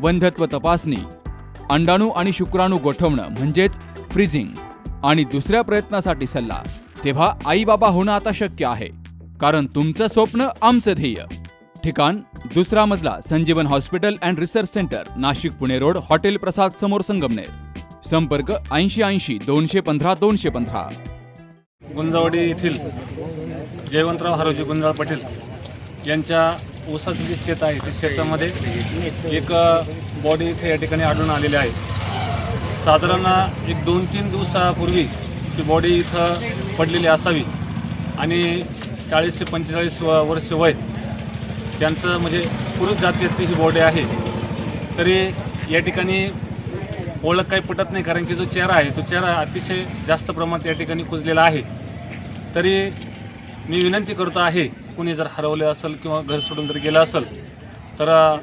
वंध्यत्व तपासणी अंडाणू आणि शुक्राणू गोठवणं म्हणजेच फ्रीजिंग आणि दुसऱ्या प्रयत्नासाठी सल्ला तेव्हा आई बाबा होणं आता शक्य आहे कारण तुमचं स्वप्न आमचं ध्येय. ठिकाण दुसरा मजला Sanjeevan hospital and research centre Nashik Pune road hotel Prasad समोर संगमनेर. संपर्क ऐंशी ऐंशी दोनशे पंधरा दोनशे पंधरा. गुंजावडी येथील जयवंतराव हरोजी गुंजाळ पाटील यांच्या ऊसाचं जे शेत आहे ते शेतामध्ये एक बॉडी इथे या ठिकाणी आढळून आलेली आहे. साधारण एक दोन तीन दिवसापूर्वी ती बॉडी इथं पडलेली असावी. आणि चाळीस ते पंचेचाळीस व वर्ष वय त्यांचं म्हणजे पुरुष जातीची ही बॉडी आहे. तरी या ठिकाणी ओळख काही पटत नाही कारण की जो चेहरा आहे तो चेहरा अतिशय जास्त प्रमाणात या ठिकाणी कुजलेला आहे. तरी मी विनंती करतो आहे कुणी जर हरवले असेल किंवा घर सोडून जर गेलं असेल तर अ,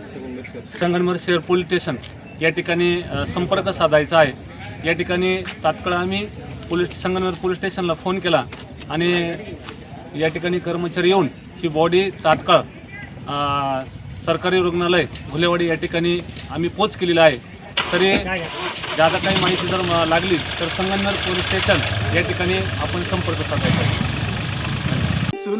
संगमनेर शहर पोलीस स्टेशन या ठिकाणी संपर्क साधायचा आहे या ठिकाणी तात्काळ आम्ही पोलीस संगमनेर पोलीस स्टेशनला फोन केला आणि या ठिकाणी कर्मचारी येऊन ही बॉडी तात्काळ सरकारी रुग्णालय भुलेवाडी या ठिकाणी आम्ही पोच केलेला आहे तरी ज्यादा काही माहिती जर लागली तर संगमनेर पोलीस स्टेशन या ठिकाणी आपण संपर्क साधायचा आहे.